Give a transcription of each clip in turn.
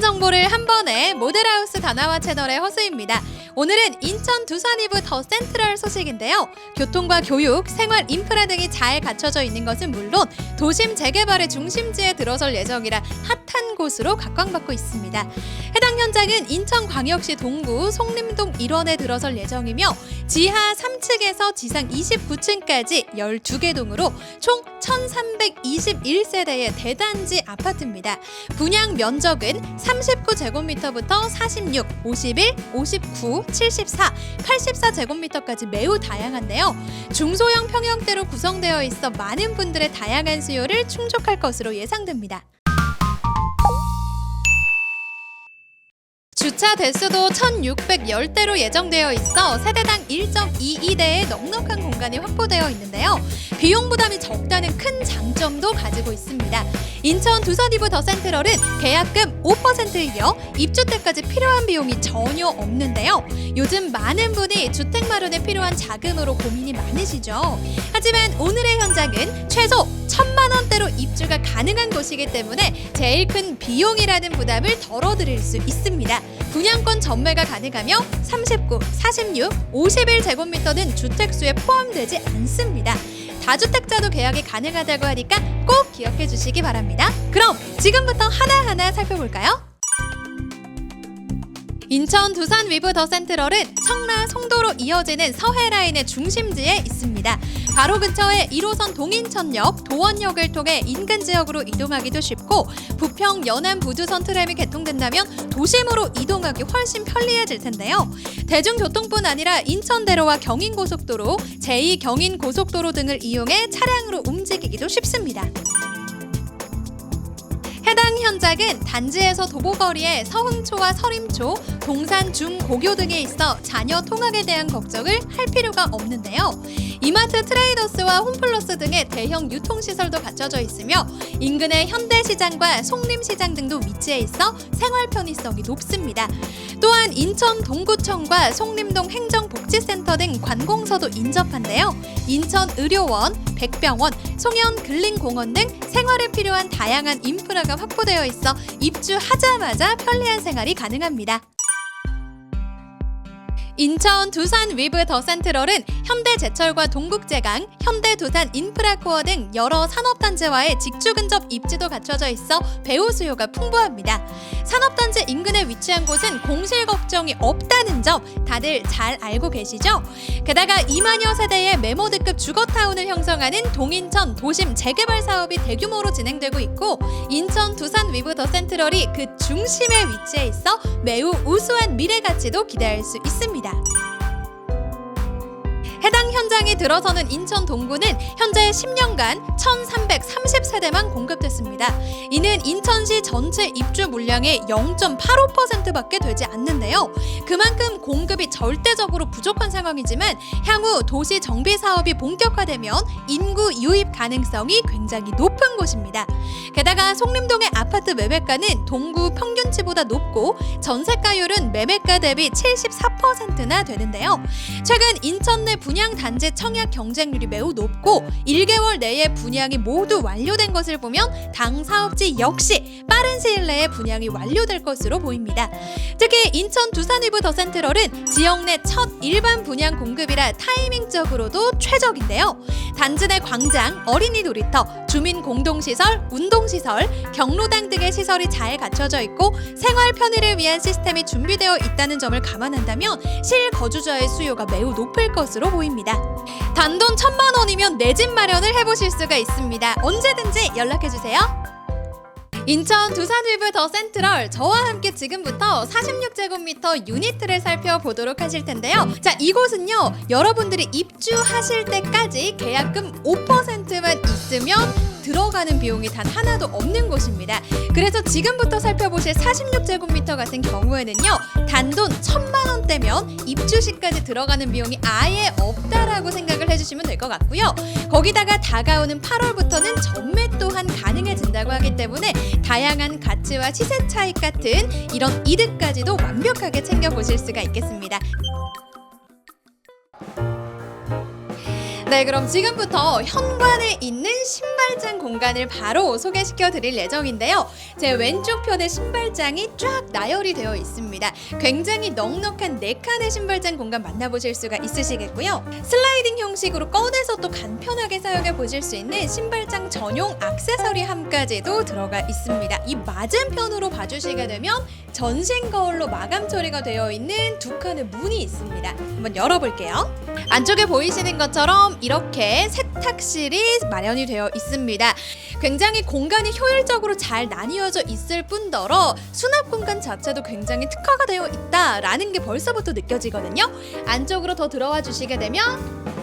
정보를 한 번에 모델하우스 다나와 채널의 허수입니다. 오늘은 인천 두산 이브 더 센트럴 소식인데요. 교통과 교육, 생활 인프라 등이 잘 갖춰져 있는 것은 물론 도심 재개발의 중심지에 들어설 예정이라 핫한 곳으로 각광받고 있습니다. 해당 현장은 인천광역시 동구 송림동 일원에 들어설 예정이며 지하 3층에서 지상 29층까지 12개 동으로 총 1321세대의 대단지 아파트입니다. 분양 면적은 39제곱미터부터 46, 51, 59, 74, 84제곱미터까지 매우 다양한데요. 중소형 평형대로 구성되어 있어 많은 분들의 다양한 수요를 충족할 것으로 예상됩니다. 주차 대수도 1,610대로 예정되어 있어 세대당 1.22대의 넉넉한 공간이 확보되어 있는데요. 비용 부담이 적다는 큰 장 점도 가지고 있습니다. 인천 두산이브 더 센트럴은 계약금 5%이며 입주 때까지 필요한 비용이 전혀 없는데요. 요즘 많은 분이 주택 마련에 필요한 자금으로 고민이 많으시죠. 하지만 오늘의 현장은 최소 천만 원대로 입주가 가능한 곳이기 때문에 제일 큰 비용이라는 부담을 덜어드릴 수 있습니다. 분양권 전매가 가능하며 39, 46, 51제곱미터는 주택수에 포함되지 않습니다. 다주택자도 계약이 가능하다고 하니까 꼭 기억해 주시기 바랍니다. 그럼 지금부터 하나하나 살펴볼까요? 인천 두산 위브 더 센트럴은 청라 송도로 이어지는 서해 라인의 중심지에 있습니다. 바로 근처에 1호선 동인천역, 도원역을 통해 인근 지역으로 이동하기도 쉽고 부평 연안 부두선 트램이 개통된다면 도심으로 이동하기 훨씬 편리해질 텐데요. 대중교통뿐 아니라 인천대로와 경인고속도로, 제2 경인고속도로 등을 이용해 차량으로 움직이기도 쉽습니다. 해당 현장은 단지에서 도보거리에 서흥초와 서림초, 동산 중고교 등에 있어 자녀 통학에 대한 걱정을 할 필요가 없는데요. 이마트 트레이더스와 홈플러스 등의 대형 유통시설도 갖춰져 있으며 인근의 현대시장과 송림시장 등도 위치해 있어 생활 편의성이 높습니다. 또한 인천 동구청과 송림동 행정복지센터 등 관공서도 인접한데요. 인천 의료원, 백병원, 송현 근린공원 등 생활에 필요한 다양한 인프라가 확보되어 있어 입주하자마자 편리한 생활이 가능합니다. 인천 두산 위브 더 센트럴은 현대제철과 동국제강, 현대두산 인프라코어 등 여러 산업단지와의 직주 근접 입지도 갖춰져 있어 배우 수요가 풍부합니다. 산업단지 인근에 위치한 곳은 공실 걱정이 없다는 점 다들 잘 알고 계시죠? 게다가 2만여 세대의 메모드급 주거타운을 형성하는 동인천 도심 재개발 사업이 대규모로 진행되고 있고 인천 두산 위브 더 센트럴이 그 중심에 위치해 있어 매우 우수한 미래 가치도 기대할 수 있습니다. 해당 현장에 들어서는 인천 동구는 현재 10년간 1,330세대만 공급됐습니다. 이는 인천시 전체 입주 물량의 0.85%밖에 되지 않는데요. 그만큼 공급이 절대적으로 부족한 상황이지만 향후 도시 정비 사업이 본격화되면 인구 유입 가능성이 굉장히 높 은 곳입니다. 게다가 송림동의 아파트 매매가는 동구 평균치보다 높고 전세가율은 매매가 대비 74%나 되는데요. 최근 인천 내 분양 단지 청약 경쟁률이 매우 높고 1개월 내에 분양이 모두 완료된 것을 보면 당 사업지 역시 빠른 시일 내에 분양이 완료될 것으로 보입니다. 특히 인천 두산이브 더 센트럴은 지역 내 첫 일반 분양 공급이라 타이밍적으로도 최적인데요. 단지 내 광장, 어린이 놀이터, 주민 공동시설, 운동시설, 경로당 등의 시설이 잘 갖춰져 있고 생활 편의를 위한 시스템이 준비되어 있다는 점을 감안한다면 실거주자의 수요가 매우 높을 것으로 보입니다. 단돈 천만 원이면 내 집 마련을 해보실 수가 있습니다. 언제든지 연락해주세요. 인천 두산 위브 더 센트럴 저와 함께 지금부터 46제곱미터 유니트를 살펴보도록 하실 텐데요. 자, 이곳은요. 여러분들이 입주하실 때까지 계약금 5%만 있으면 들어가는 비용이 단 하나도 없는 곳입니다. 그래서 지금부터 살펴보실 46제곱미터 같은 경우에는요. 단돈 천만 원대면 입주 시까지 들어가는 비용이 아예 없다라고 생각을 해주시면 될 것 같고요. 거기다가 다가오는 8월부터는 전매 가능해진다고 하기 때문에 다양한 가치와 시세 차익 같은 이런 이득까지도 완벽하게 챙겨보실 수가 있겠습니다. 네, 그럼 지금부터 현관에 있는 신발장 공간을 바로 소개시켜 드릴 예정인데요. 제 왼쪽 편에 신발장이 쫙 나열이 되어 있습니다. 굉장히 넉넉한 네 칸의 신발장 공간 만나보실 수가 있으시겠고요. 슬라이딩 형식으로 꺼내서 또 간편하게 사용해 보실 수 있는 신발장 전용 액세서리 함까지도 들어가 있습니다. 이 맞은편으로 봐주시게 되면 전신 거울로 마감 처리가 되어 있는 두 칸의 문이 있습니다. 한번 열어볼게요. 안쪽에 보이시는 것처럼 이렇게 세탁실이 마련이 되어 있습니다. 굉장히 공간이 효율적으로 잘 나뉘어져 있을 뿐더러 수납 공간 자체도 굉장히 특화가 되어 있다라는 게 벌써부터 느껴지거든요. 안쪽으로 더 들어와 주시게 되면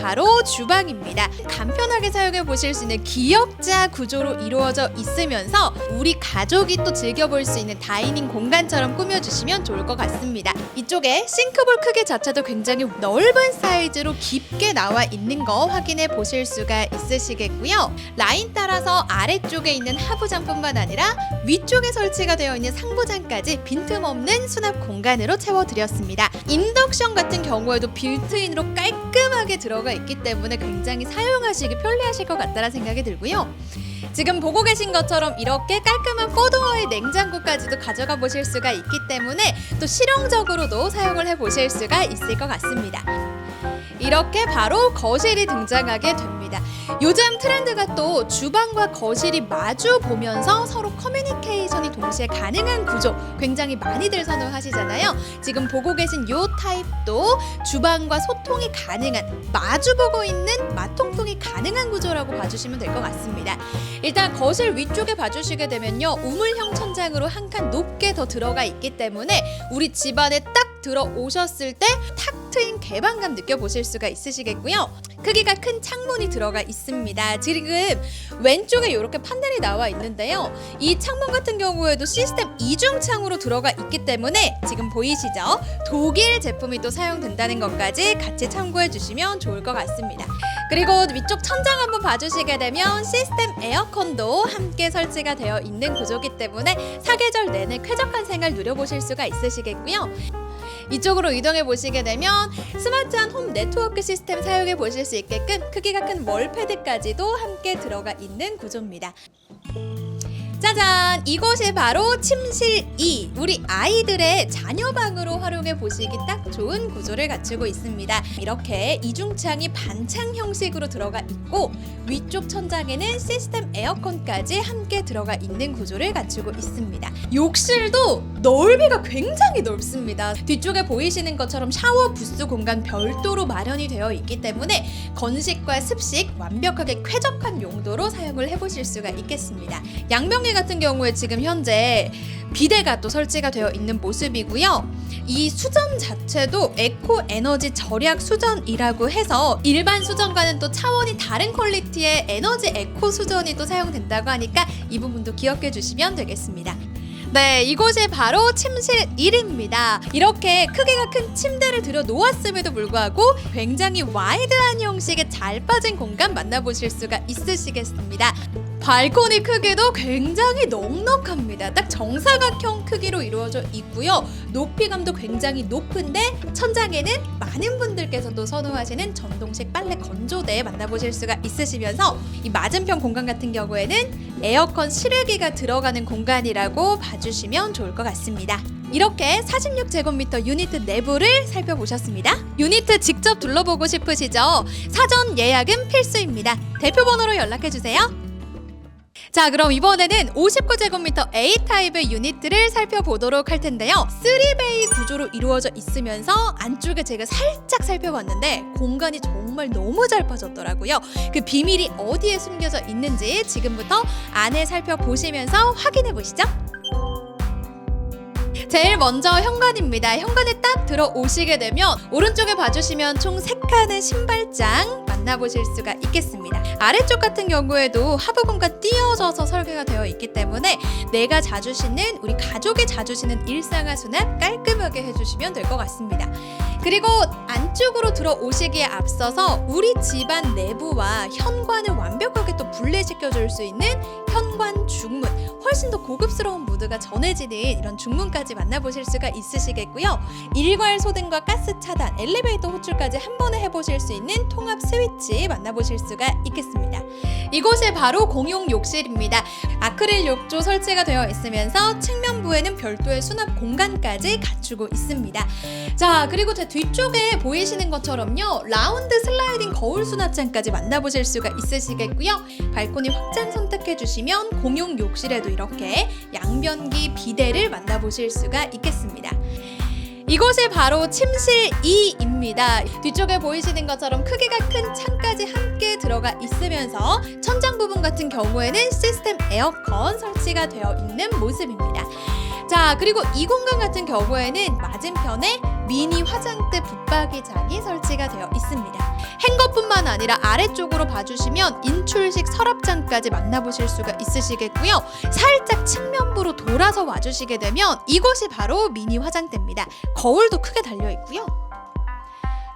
바로 주방입니다. 간편하게 사용해 보실 수 있는 기역자 구조로 이루어져 있으면서 우리 가족이 또 즐겨볼 수 있는 다이닝 공간처럼 꾸며주시면 좋을 것 같습니다. 이쪽에 싱크볼 크기 자체도 굉장히 넓은 사이즈로 깊게 나와 있는 거 확인해 보실 수가 있으시겠고요. 라인 따라서 아래쪽에 있는 하부장뿐만 아니라 위쪽에 설치가 되어 있는 상부장까지 빈틈없는 수납 공간으로 채워드렸습니다. 인덕션 같은 경우에도 빌트인으로 깔끔하게 들어가 있기 때문에 굉장히 사용하시기 편리하실 것 같다는 생각이 들고요. 지금 보고 계신 것처럼 이렇게 깔끔한 포도어의 냉장고까지도 가져가 보실 수가 있기 때문에 또 실용적으로도 사용을 해 보실 수가 있을 것 같습니다. 이렇게 바로 거실이 등장하게 됩니다. 요즘 트렌드가 또 주방과 거실이 마주 보면서 서로 커뮤니케이션이 동시에 가능한 구조 굉장히 많이들 선호하시잖아요. 지금 보고 계신 요 타입도 주방과 소통이 가능한 마주 보고 있는 마통풍이 가능한 구조라고 봐주시면 될 것 같습니다. 일단 거실 위쪽에 봐주시게 되면요 우물형 천장으로 한 칸 높게 더 들어가 있기 때문에 우리 집안에 딱 들어오셨을 때탁 트인 개방감 느껴보실 수가 있으시겠고요. 크기가 큰 창문이 들어가 있습니다. 지금 왼쪽에 이렇게 판넬이 나와 있는데요. 이 창문 같은 경우에도 시스템 이중창으로 들어가 있기 때문에 지금 보이시죠? 독일 제품이 또 사용된다는 것까지 같이 참고해 주시면 좋을 것 같습니다. 그리고 위쪽 천장 한번 봐주시게 되면 시스템 에어컨도 함께 설치가 되어 있는 구조기 때문에 사계절 내내 쾌적한 생활 누려보실 수가 있으시겠고요. 이쪽으로 이동해 보시게 되면 스마트한 홈 네트워크 시스템 사용해 보실 수 있게끔 크기가 큰 월패드까지도 함께 들어가 있는 구조입니다. 짜잔! 이곳이 바로 침실 2. 우리 아이들의 자녀방으로 활용해 보시기 딱 좋은 구조를 갖추고 있습니다. 이렇게 이중창이 반창 형식으로 들어가 있고 위쪽 천장에는 시스템 에어컨까지 함께 들어가 있는 구조를 갖추고 있습니다. 욕실도 넓이가 굉장히 넓습니다. 뒤쪽에 보이시는 것처럼 샤워 부스 공간 별도로 마련이 되어 있기 때문에 건식과 습식 완벽하게 쾌적한 용도로 사용을 해보실 수가 있겠습니다. 양 병리 같은 경우에 지금 현재 비데가 또 설치가 되어 있는 모습이고요. 이 수전 자체도 에코 에너지 절약 수전이라고 해서 일반 수전과는 또 차원이 다른 퀄리티의 에너지 에코 수전이 또 사용된다고 하니까 이 부분도 기억해 주시면 되겠습니다. 네, 이곳이 바로 침실 1입니다. 이렇게 크기가 큰 침대를 들여 놓았음에도 불구하고 굉장히 와이드한 형식의 잘 빠진 공간 만나보실 수가 있으시겠습니다. 발코니 크기도 굉장히 넉넉합니다. 딱 정사각형 크기로 이루어져 있고요. 높이감도 굉장히 높은데 천장에는 많은 분들께서도 선호하시는 전동식 빨래 건조대 만나보실 수가 있으시면서 이 맞은편 공간 같은 경우에는 에어컨 실외기가 들어가는 공간이라고 봐주시면 좋을 것 같습니다. 이렇게 46제곱미터 유니트 내부를 살펴보셨습니다. 유니트 직접 둘러보고 싶으시죠? 사전 예약은 필수입니다. 대표 번호로 연락해 주세요. 자, 그럼 이번에는 59제곱미터 A타입의 유니트를 살펴보도록 할 텐데요. 3베이 구조로 이루어져 있으면서 안쪽에 제가 살짝 살펴봤는데 공간이 정말 너무 잘 빠졌더라고요. 그 비밀이 어디에 숨겨져 있는지 지금부터 안에 살펴보시면서 확인해 보시죠. 제일 먼저 현관입니다. 현관에 딱 들어오시게 되면 오른쪽에 봐주시면 총 3칸의 신발장 만나보실 수가 있겠습니다. 아래쪽 같은 경우에도 하부공간 띄어져서 설계가 되어 있기 때문에 내가 자주 신는 우리 가족이 자주 신는 일상화 수납 깔끔하게 해주시면 될 것 같습니다. 그리고 안쪽으로 들어오시기에 앞서서 우리 집안 내부와 현관을 완벽하게 또 분리시켜 줄 수 있는 현관 중문 훨씬 더 고급스러운 무드가 전해지는 이런 중문까지 만나보실 수가 있으시겠고요. 일괄 소등과 가스 차단, 엘리베이터 호출까지 한 번에 해보실 수 있는 통합 스위치 만나보실 수가 있겠습니다. 이곳이 바로 공용 욕실입니다. 아크릴 욕조 설치가 되어 있으면서 측면부에는 별도의 수납 공간까지 갖추고 있습니다. 자, 그리고 제 뒤쪽에 보이시는 것처럼요. 라운드 슬라이딩 거울 수납장까지 만나보실 수가 있으시겠고요. 발코니 확장 선택해 주시면 공용 욕실에도 이렇게 양변기 비대를 만나보실 수가 있겠습니다. 이곳이 바로 침실 2입니다. 뒤쪽에 보이시는 것처럼 크기가 큰 창까지 함께 들어가 있으면서 천장 부분 같은 경우에는 시스템 에어컨 설치가 되어 있는 모습입니다. 자, 그리고 이 공간 같은 경우에는 맞은편에 미니 화장대 붙박이 장이 설치가 되어 있습니다. 행거뿐만 아니라 아래쪽으로 봐주시면 인출식 서랍장까지 만나보실 수가 있으시겠고요. 살짝 측면부로 돌아서 와주시게 되면 이곳이 바로 미니 화장대입니다. 거울도 크게 달려 있고요.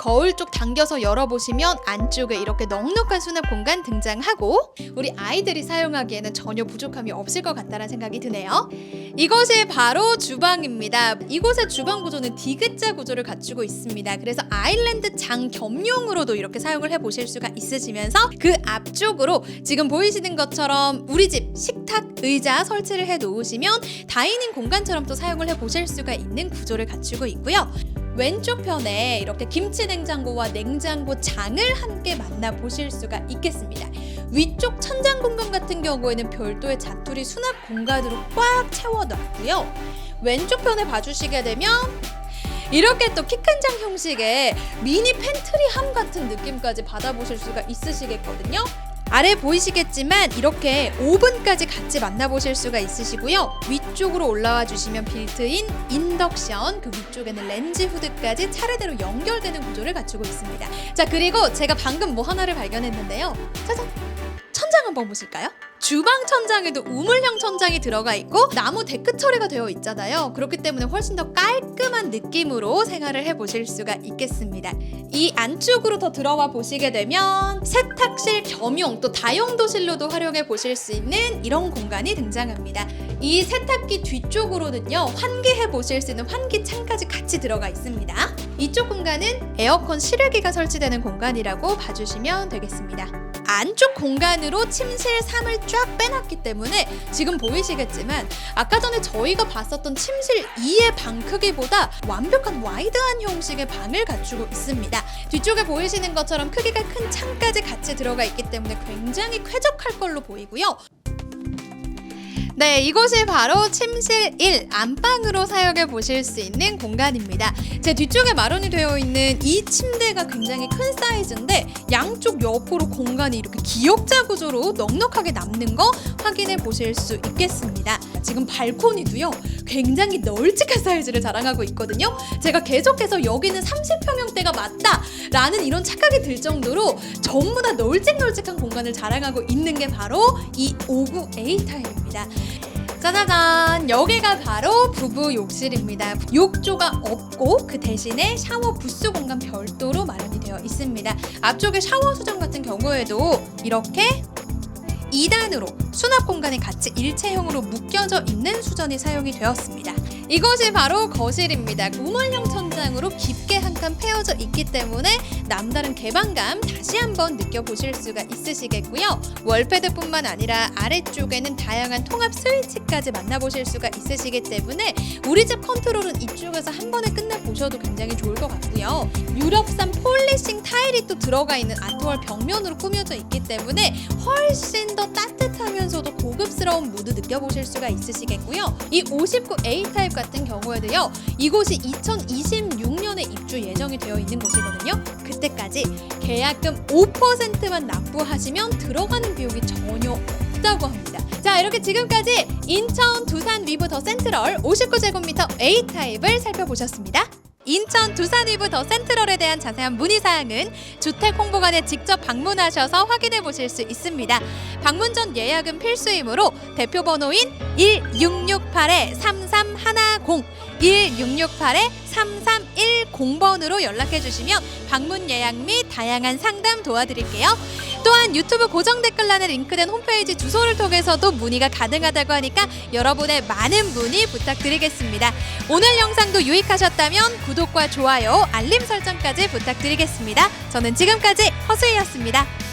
거울 쪽 당겨서 열어보시면 안쪽에 이렇게 넉넉한 수납 공간 등장하고 우리 아이들이 사용하기에는 전혀 부족함이 없을 것 같다는 생각이 드네요. 이것이 바로 주방입니다. 이곳의 주방 구조는 디귿자 구조를 갖추고 있습니다. 그래서 아일랜드 장 겸용으로도 이렇게 사용을 해보실 수가 있으시면서 그 앞쪽으로 지금 보이시는 것처럼 우리 집 식탁 의자 설치를 해 놓으시면 다이닝 공간처럼 또 사용을 해보실 수가 있는 구조를 갖추고 있고요. 왼쪽 편에 이렇게 김치 냉장고와 냉장고 장을 함께 만나 보실 수가 있겠습니다. 위쪽 천장 공간 같은 경우에는 별도의 자투리 수납 공간으로 꽉 채워 놨고요. 왼쪽 편에 봐주시게 되면 이렇게 또 키 큰 장 형식의 미니 팬트리함 같은 느낌까지 받아보실 수가 있으시겠거든요. 아래 보이시겠지만 이렇게 오븐까지 같이 만나보실 수가 있으시고요. 위쪽으로 올라와 주시면 빌트인 인덕션 그 위쪽에는 렌즈 후드까지 차례대로 연결되는 구조를 갖추고 있습니다. 자 그리고 제가 방금 뭐 하나를 발견했는데요. 짜잔! 천장 한번 보실까요? 주방 천장에도 우물형 천장이 들어가 있고 나무 데크 처리가 되어 있잖아요. 그렇기 때문에 훨씬 더 깔끔한 느낌으로 생활을 해보실 수가 있겠습니다. 이 안쪽으로 더 들어와 보시게 되면 세탁실 겸용 또 다용도실로도 활용해 보실 수 있는 이런 공간이 등장합니다. 이 세탁기 뒤쪽으로는요 환기해 보실 수 있는 환기 창까지 같이 들어가 있습니다. 이쪽 공간은 에어컨 실외기가 설치되는 공간이라고 봐주시면 되겠습니다. 안쪽 공간으로 침실 3을 쫙 빼놨기 때문에 지금 보이시겠지만 아까 전에 저희가 봤었던 침실 2의 방 크기보다 완벽한 와이드한 형식의 방을 갖추고 있습니다. 뒤쪽에 보이시는 것처럼 크기가 큰 창까지 같이 들어가 있기 때문에 굉장히 쾌적할 걸로 보이고요. 네, 이곳이 바로 침실 1 안방으로 사용해 보실 수 있는 공간입니다. 제 뒤쪽에 마련이 되어 있는 이 침대가 굉장히 큰 사이즈인데 양쪽 옆으로 공간이 이렇게 기역자 구조로 넉넉하게 남는 거 확인해 보실 수 있겠습니다. 지금 발코니도요. 굉장히 널찍한 사이즈를 자랑하고 있거든요. 제가 계속해서 여기는 30평형대가 맞다라는 이런 착각이 들 정도로 전부 다 널찍널찍한 공간을 자랑하고 있는 게 바로 이 59A 타입입니다. 짜자잔 여기가 바로 부부 욕실입니다 욕조가 없고 그 대신에 샤워 부스 공간 별도로 마련이 되어 있습니다 앞쪽에 샤워 수정 같은 경우에도 이렇게 2단으로 수납 공간이 같이 일체형으로 묶여져 있는 수전이 사용이 되었습니다. 이것이 바로 거실입니다. 우물형 천장으로 깊게 한 칸 패어져 있기 때문에 남다른 개방감 다시 한번 느껴보실 수가 있으시겠고요. 월패드뿐만 아니라 아래쪽에는 다양한 통합 스위치까지 만나보실 수가 있으시기 때문에 우리 집 컨트롤은 이쪽에서 한 번에 끝내보셔도 굉장히 좋을 것 같고요. 유럽산 폴리싱 타일이 또 들어가 있는 아트월 벽면으로 꾸며져 있기 때문에 훨씬 더 따뜻하면서도 고급스러운 무드 느껴보실 수가 있으시겠고요. 이 59A 타입 같은 경우에도요. 이곳이 2026년에 입주 예정이 되어 있는 곳이거든요. 그때까지 계약금 5%만 납부하시면 들어가는 비용이 전혀 없다고 합니다. 자, 이렇게 지금까지 인천 두산 위브 더 센트럴 59제곱미터 A 타입을 살펴보셨습니다. 인천 두산 위브 더 센트럴에 대한 자세한 문의 사항은 주택 홍보관에 직접 방문하셔서 확인해 보실 수 있습니다. 방문 전 예약은 필수이므로 대표 번호인 1668-3310 1668-3310번으로 연락해 주시면 방문 예약 및 다양한 상담 도와드릴게요. 또한 유튜브 고정 댓글란에 링크된 홈페이지 주소를 통해서도 문의가 가능하다고 하니까 여러분의 많은 문의 부탁드리겠습니다. 오늘 영상도 유익하셨다면 구독과 좋아요, 알림 설정까지 부탁드리겠습니다. 저는 지금까지 허수희였습니다.